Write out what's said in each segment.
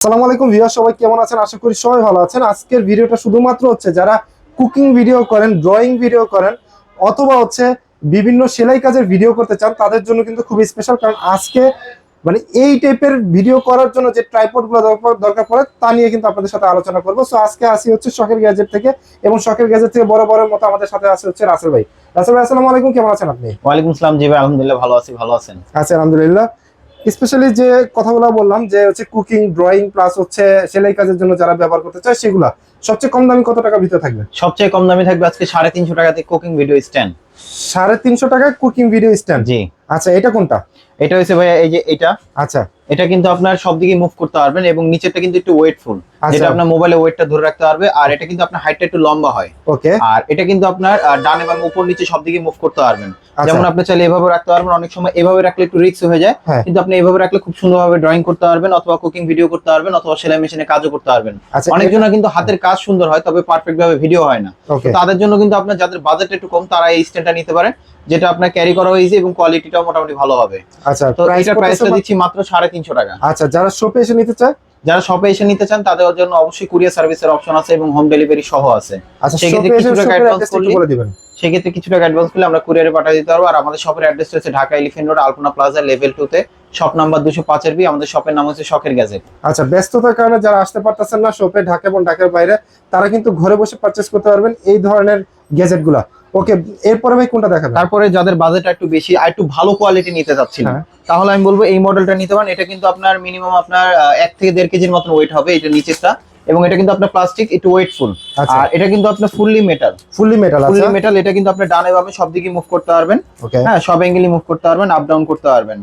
আসসালামু আলাইকুম ভিউয়ার সবাই কেমন আছেন? আশা করি সবাই ভালো আছেন। আজকের ভিডিওটা শুধুমাত্র হচ্ছে যারা কুকিং ভিডিও করেন ড্রয়িং ভিডিও করেন অথবা হচ্ছে বিভিন্ন সেলাই কাজের ভিডিও করতে চান তাদের জন্য কিন্তু খুবই স্পেশাল কারণ আজকে মানে এই টাইপের ভিডিও করার জন্য যে ট্রাইপডগুলো দরকার- দরকার পড়ে তা নিয়ে কিন্তু আপনাদের সাথে আলোচনা করব। সো আজকে আসি হচ্ছে শখের গ্যাজেট থেকে এবং শখের গ্যাজেট থেকে বড় বড় মতো আমাদের সাথে আসে হচ্ছে রাসেল ভাই। রাসেল ভাই আসসালামু আলাইকুম কেমন আছেন আপনি? ওয়ালাইকুম আসসালাম জি ভাই আলহামদুলিল্লাহ ভালো আছি ভালো আছেন। আচ্ছা আলহামদুলিল্লাহ। স্পেশালি যে কথাগুলো বললাম যে হচ্ছে কুকিং ড্রয়িং প্লাস হচ্ছে সেলাই কাজের জন্য যারা ব্যবহার করতে চায় সেগুলো সবচেয়ে কম দামি কত টাকা ভিতরে থাকবে? সবচেয়ে কম দামি থাকবে আজকে সাড়ে তিনশো টাকাতে কুকিং ভিডিও স্ট্যান্ড সাড়ে তিনশো টাকায় কুকিং ভিডিও স্ট্যান্ড জি। আচ্ছা এটা কোনটা? এটা হচ্ছে ভাইয়া এই যে এটা। আচ্ছা। এটা কিন্তু আপনার সব দিকে মুভ করতে পারবেন এবং নিচেরটা কিন্তু একটু ওয়েটফুল। যেটা আপনার মোবাইলে ওয়েটটা ধরে রাখতে পারবে আর এটা কিন্তু আপনার হাইটটা একটু লম্বা হয়। ওকে। আর এটা কিন্তু আপনার ডান এবং উপর নিচে সব দিকে মুভ করতে পারবেন। আচ্ছা। যেমন আপনি চাইলে এভাবে রাখতে পারবেন অনেক সময় এভাবে রাখলে একটু রিস্ক হয়ে যায় হ্যাঁ। কিন্তু আপনি এভাবে রাখলে খুব সুন্দরভাবে ড্রয়িং করতে পারবেন অথবা কুকিং ভিডিও করতে পারবেন অথবা সেলাই মেশিনে কাজও করতে পারবেন। আচ্ছা অনেকজনের কিন্তু হাতের কাজ সুন্দর হয় তবে পারফেক্ট ভাবে ভিডিও হয় না। তাদের জন্য কিন্তু আপনার যাদের বাজেট একটু কম তারা এই স্ট্যান্ডটা নিতে পারেন যেটা আপনার ক্যারি করা ইজি এবং কোয়ালিটিটাও মোটামুটি ভালো হবে। আচ্ছা তো এইটার প্রাইসটা দিচ্ছি মাত্র সাড়ে তিনশো টাকা। আচ্ছা যারা শপে এসে নিতে চায় যারা শপে এসে নিতে চান তাদের জন্য অবশ্যই কুরিয়ার সার্ভিসের অপশন আছে এবং হোম ডেলিভারি সহ আছে। আচ্ছা সেক্ষেত্রে কিছু টাকা শপের advance করলে- সেক্ষেত্রে কিছু টাকা অ্যাডভান্স করলে আমরা কুরিয়ারে পাঠিয়ে দিতে পারব। আর আমাদের শপের অ্যাড্রেস হচ্ছে Dhaka elephant road Alpana plaza level two তে। শপ নাম্বার দুশো পাঁচের বি আমাদের শপের নাম হচ্ছে শখের গ্যাজেট আচ্ছা ব্যস্ততার কারণে যারা আসতে পারতেছেন না শপে ঢাকা এবং ঢাকার বাইরে তারা কিন্তু ঘরে বসে পারচেস করতে পারবেন এই ধরনের গ্যাজেটগুলা। ওকে এরপরে ভাই কোনটা দেখাবেন? তারপরে যাদের বাজেট একটু বেশি আর একটু ভালো কোয়ালিটি নিতে চাচ্ছিলেন হ্যাঁ। তাহলে আমি বলব এই মডেলটা নিতে পারেন। এটা কিন্তু আপনার মিনিমাম আপনার এক থেকে দেড় কেজির মতন ওয়েট হবে এটা নিচেরটা এবং এটা কিন্তু আপনার প্লাস্টিক একটু ওয়েটফুল আচ্ছা। আর এটা কিন্তু আপনার fully metal fully metal fully metal এটা কিন্তু আপনার ডানে বামে সব দিকে মুভ করতে পারবেন। হ্যাঁ সব অ্যাঙ্গেলই মুভ করতে পারবেন আপ ডাউন করতে পারবেন।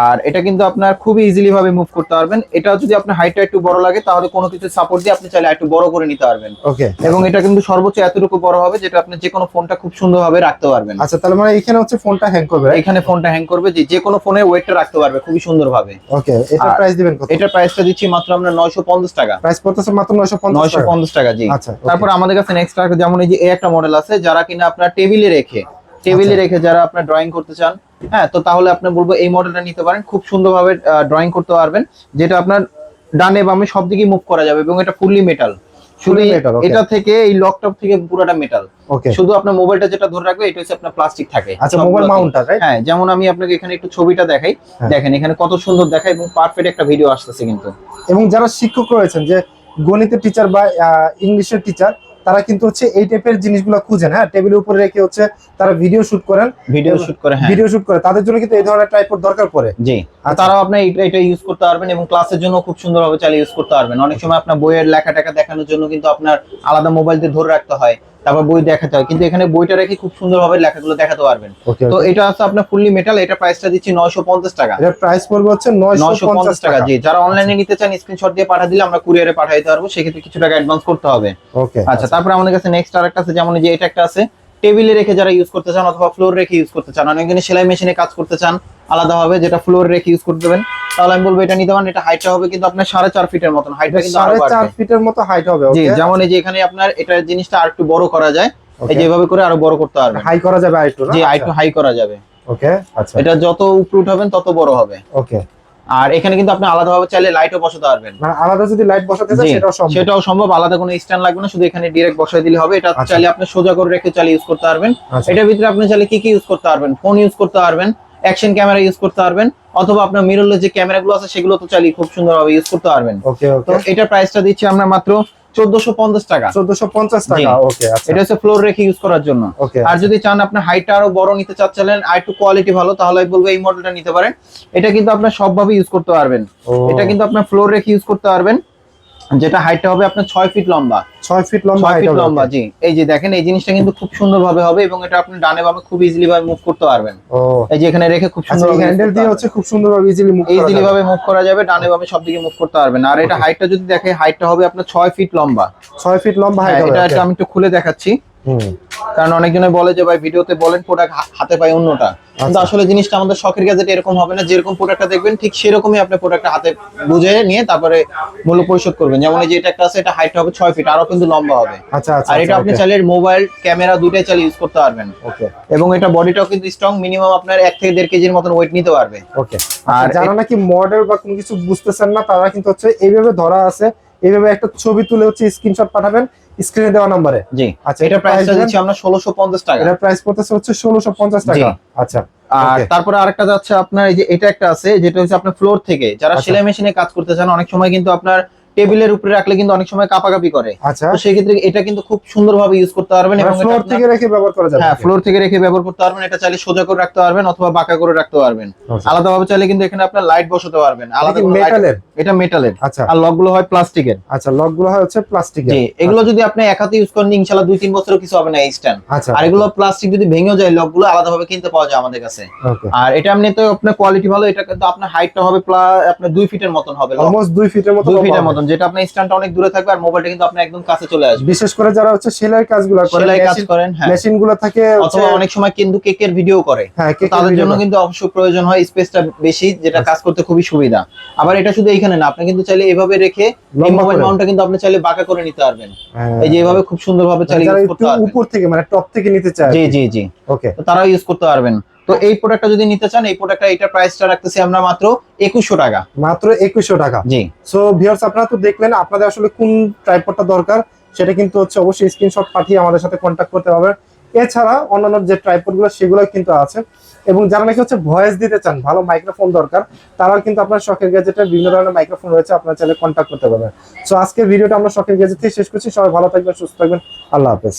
আর এটা কিন্তু আপনার খুবই ইজিলি ভাবে মুভ করতে পারবেন। এটা যদি আপনার হাইটটা একটু বড় লাগে তাহলে কোনো কিছু সাপোর্ট দিয়ে আপনি চাইলে একটু বড় করে নিতে পারবেন। ওকে এবং এটা কিন্তু সর্বোচ্চ এতটুকু বড় হবে যেটা আপনি যে কোনো ফোনটা খুব সুন্দরভাবে রাখতে পারবেন। আচ্ছা তাহলে মানে এখানে হচ্ছে ফোনটা হ্যাং করবে এখানে ফোনটা হ্যাং করবে যে যে কোনো ফোনে ওয়েটটা রাখতে পারবে খুবই সুন্দরভাবে ওকে এটা প্রাইস দিবেন কত? এটার প্রাইসটা দিচ্ছি মাত্র আমরা নয়শো পঞ্চাশ টাকা। প্রাইস পড়তেছে মাত্র 950 নয়শো টাকা। পঞ্চাশ টাকা জি। আচ্ছা তারপর আমাদের কাছে নেক্সট যেমন এই যে এই একটা মডেল আছে যারা কিনা আপনার টেবিলে রেখে টেবিলে আচ্ছা। রেখে যারা আপনার ড্রয়িং করতে চান হ্যাঁ তো তাহলে আপনি বলব এই মডেলটা নিতে পারেন। খুব সুন্দরভাবে ড্রয়িং করতে পারবেন যেটা আপনার ডানে বামে সব দিকে মুভ করা যাবে এবং এটা ফুললি মেটাল শুধু. এটা থেকে এই লকটপ থেকে পুরোটা মেটাল ওকে শুধু আপনার মোবাইলটা যেটা ধরে রাখবে এটা হচ্ছে আপনার প্লাস্টিক থাকে। আচ্ছা। মোবাইল মাউন্টটা হ্যাঁ যেমন আমি আপনাকে এখানে একটু ছবিটা দেখাই। হ্যাঁ। দেখেন এখানে কত সুন্দর দেখায় এবং পারফেক্ট একটা ভিডিও আসতেছে কিন্তু। এবং যারা শিক্ষক রয়েছেন যে গণিতের টিচার বা ইংলিশের টিচার তারা কিন্তু হচ্ছে এই টাইপের জিনিসগুলো খুঁজেন হ্যাঁ? টেবিলের উপরে রেখে হচ্ছে তারা ভিডিও শুট করেন। ভিডিও শুট করে হ্যাঁ। ভিডিও শুট করে। তাদের জন্য কিন্তু এই ধরনের ট্রাইপড দরকার পড়ে। জি। আর তারাও আপনি এটা এটা ইউজ করতে পারবেন এবং ক্লাসের জন্য খুব সুন্দরভাবে চালিয়ে ইউজ করতে পারবেন। অনেক সময় আপনার বইয়ের লেখা টেখা দেখানোর জন্য কিন্তু আপনার আলাদা মোবাইল দিয়ে ধরে রাখতে হয়। তারপর বই দেখাতে হয় কিন্তু এখানে বইটা রেখে খুব সুন্দরভাবে লেখাগুলো দেখাতে পারবেন। তো এটা আছে আপনার ফুললি মেটাল এটা প্রাইসটা দিচ্ছি নয়শো পঞ্চাশ টাকা। এটার প্রাইস পড়বে হচ্ছে নয়শো 950 পঞ্চাশ টাকা জি। যারা অনলাইনে নিতে চান স্ক্রিনশট দিয়ে পাঠিয়ে দিলে আমরা কুরিয়ারে পাঠিয়ে দিতে পারব সেক্ষেত্রে কিছু টাকা অ্যাডভান্স করতে হবে। ওকে আচ্ছা তারপরে আমাদের কাছে নেক্সট আরেকটা আছে যেমন এই যে এটা একটা আছে টেবিলে রেখে যারা ইউজ করতে চান অথবা ফ্লোর রেখে ইউজ করতে চান অনেকজনে সেলাই মেশিনে কাজ করতে চান আলাদাভাবে যেটা ফ্লোর রেখে ইউজ করতে দেবেন তাহলে আমি বলব এটা নিতে পারেন এটা হাইটটা হবে কিন্তু আপনার সাড়ে চার ফিটের মতন হাইটটা কিন্তু সাড়ে চার ফিটের মতো হাইট হবে জি যেমন এই যে এখানে আপনার এটা জিনিসটা আর একটু বড় করা যায় এই. যে এভাবে করে আরও বড় করতে পারবেন। হাই করা যাবে আরেকটু না? জি আর একটু হাই করা যাবে। ওকে আচ্ছা। এটা যত উপরে উঠাবেন তত বড় হবে। ওকে আর এখানে কিন্তু আপনি আলাদাভাবে চাইলে লাইটও বসাতে পারবেন। মানে আলাদা যদি লাইট বসাতে চান সেটাও সম্ভব। সেটাও সম্ভব আলাদা কোনো স্ট্যান্ড লাগবে না শুধু এখানে ডিরেক্ট বসাই দিলে হবে। এটা আচ্ছা। চাইলে আপনি সোজা করে রেখে চালিয়ে ইউজ করতে পারবেন। আচ্ছা। এটার ভিতরে আপনি চাইলে কি কি ইউজ করতে পারবেন? ফোন ইউজ করতে পারবেন। অ্যাকশন ক্যামেরা ইউজ করতে পারবেন অথবা আপনার মিররলেস যে ক্যামেরাগুলো আছে সেগুলো তো চালিয়ে খুব সুন্দরভাবে ইউজ করতে পারবেন। ওকে তো এটার প্রাইসটা দিচ্ছি আমরা মাত্র চোদ্দশো পঞ্চাশ টাকা। 1450 টাকা জি। ওকে আচ্ছা। এটা হচ্ছে ফ্লোর রেখে ইউজ করার জন্য। আর যদি চান আপনার হাইটটা আরও বড় নিতে চাচ্ছিলেন আর একটু কোয়ালিটি ভালো তাহলে আমি বলব এই মডেলটা নিতে পারেন। এটা কিন্তু আপনার সবভাবে ইউজ করতে পারবেন। এটা কিন্তু আপনার ফ্লোর রেখে ইউজ করতে পারবেন। যেটা হাইটটা হবে আপনার ছয় ফিট লম্বা। ছয় ফিট লম্বা ফিট লম্বা জি। এই যে দেখেন এই জিনিসটা কিন্তু খুব সুন্দর ভাবে হবে এবং এটা আপনি ডানে বামে খুব ইজিলি ভাবে মুভ করতে পারবেন। এই যে এখানে রেখে খুব আচ্ছা সুন্দর হ্যান্ডেল দিয়ে হচ্ছে খুব সুন্দর ভাবে ইজিলি মুভ ইজিলি ভাবে মুভ করা যাবে ডানে বামে সব দিকে মুভ করতে পারবেন। আর এটা. হাইটটা যদি দেখে হাইটটা হবে আপনার ছয় ফিট লম্বা। ছয় ফিট লম্বা হাইট হ্যাঁ, এটা আমি একটু খুলে দেখাচ্ছি। হুম। কারণ অনেকজনে বলে যে ভাই ভিডিওতে বলেন প্রোডাক্ট হাতে পাই অন্যটা। কিন্তু আচ্ছা। আসলে জিনিসটা আমাদের শখের গ্যাজেট এরকম হবে না যেরকম প্রোডাক্টটা দেখবেন ঠিক সেরকমই আপনি প্রোডাক্টটা হাতে বুঝে নিয়ে তারপরে মূল্য পরিশোধ করবেন। যেমন এই যে এটা একটা আছে এটা হাইট হবে ছয় ফিট আরও কিন্তু লম্বা হবে। আচ্ছা আচ্ছা আর এটা আপনি চাইলে মোবাইল ক্যামেরা দুটাই চালিয়ে ইউজ করতে পারবেন। ওকে এবং এটা বডিটাও কিন্তু স্ট্রং মিনিমাম আপনার এক থেকে দেড় কেজির মতন ওয়েট নিতে পারবে। ওকে আর আর যারা নাকি মডেল বা কোনো কিছু বুঝতেছেন না তারা কিন্তু হচ্ছে এইভাবে ধরা আছে। এইভাবে একটা ছবি তুলে হচ্ছে স্ক্রিনশট পাঠাবেন স্ক্রিনে দেওয়া নম্বরে। জি। আচ্ছা এটা প্রাইসটা প্রাইস দিচ্ছি আমরা ষোলোশো পঞ্চাশ টাকা। এটা প্রাইস পড়তেছে হচ্ছে ষোলোশো পঞ্চাশ টাকা। আচ্ছা আর তারপরে আরেকটা যাচ্ছে আপনার এই যে এটা একটা আছে যেটা হচ্ছে আপনার ফ্লোর থেকে। যারা আচ্ছা। সেলাই মেশিনে কাজ করতে চান অনেক সময় কিন্তু আপনার টেবিলের উপরে রাখলে কিন্তু অনেক সময় কাপাকাপি করে। আচ্ছা। তো সেই ক্ষেত্রে এটা কিন্তু খুব সুন্দরভাবে ইউজ করতে পারবেন এবং ফ্লোর থেকে রেখে ব্যবহার করা যাবে হ্যাঁ ফ্লোর থেকে রেখে ব্যবহার করতে পারবেন। এটা চাইলে সোজা করে রাখতে পারবেন অথবা বাঁকা করে রাখতে পারবেন। Okay. আলাদাভাবে চাইলে কিন্তু এখানে আপনার লাইট বসাতে পারবেন। আলাদা মেটালের এটা মেটালের আচ্ছা। আর লকগুলো হয় প্লাস্টিকের আচ্ছা লকগুলো হয় হচ্ছে প্লাস্টিকের জি এগুলো যদি আপনি এক হাতে ইউজ করেন ইনশাআল্লাহ দুই তিন বছরও কিছু হবে না এই স্ট্যান্ড আচ্ছা। আর এগুলো প্লাস্টিক যদি ভেঙে যায় লকগুলো আলাদাভাবে কিনতে পাওয়া যায় আমাদের কাছে। আর এটা এমনি তো আপনার কোয়ালিটি ভালো এটা কিন্তু আপনার হাইটটা হবে প্লা- আপনার দুই ফিটের মতন হবে অলমোস্ট দুই ফিটের মতো দুই ফিটের হবে। মতন যেটা আপনার স্ট্যান্ডটা অনেক দূরে থাকবে আর মোবাইলটা কিন্তু আপনার একদম কাছে চলে আসবে। বিশেষ করে যারা হচ্ছে সেলাই কাজগুলো করে সেলাই কাজ করেন হ্যাঁ। মেশিনগুলো থাকে অথবা অনেক সময় কিন্তু কেকের ভিডিও করে। হ্যাঁ তাদের জন্য কিন্তু অবশ্যই প্রয়োজন হয় স্পেসটা বেশি যেটা আচ্ছা। কাজ করতে খুবই সুবিধা। আবার এটা শুধু এইখানে না আপনি কিন্তু চাইলে এভাবে রেখে মোবাইল মাউন্টটা কিন্তু আপনি চাইলে বাঁকা করে নিতে পারবেন। হ্যাঁ। এই যে এভাবে খুব সুন্দরভাবে যারা ইউজ করতে পারবেন। উপর থেকে মানে টপ থেকে নিতে চায় জি জি জি। ওকে তো তারাও ইউজ করতে পারবেন। তো এই প্রোডাক্টটা যদি নিতে চান এই প্রোডাক্টটা এটা প্রাইসটা রাখতেছি আমরা মাত্র একুশশো টাকা। মাত্র একুশশো টাকা। জি। সো ভিউয়ার্স আপনারা তো দেখলেন আপনাদের আসলে কোন ট্রাইপডটা দরকার সেটা কিন্তু হচ্ছে অবশ্যই স্ক্রিনশট পাঠিয়ে আমাদের সাথে কন্ট্যাক্ট করতে হবে। এছাড়া অন্যান্য যে ট্রাইপডগুলো সেগুলো কিন্তু আছে। এবং যারা নাকি হচ্ছে ভয়েস দিতে চান ভালো মাইক্রোফোন দরকার তারাও কিন্তু আপনার শখের গ্যাজেটের বিভিন্ন ধরনের মাইক্রোফোন রয়েছে আপনারা চাইলে কন্ট্যাক্ট করতে পারবেন। সো আজকের ভিডিওটা আমরা শখের গ্যাজেট থেকে শেষ করছি। সবাই ভালো থাকবেন সুস্থ থাকবেন। আল্লাহ হাফেজ।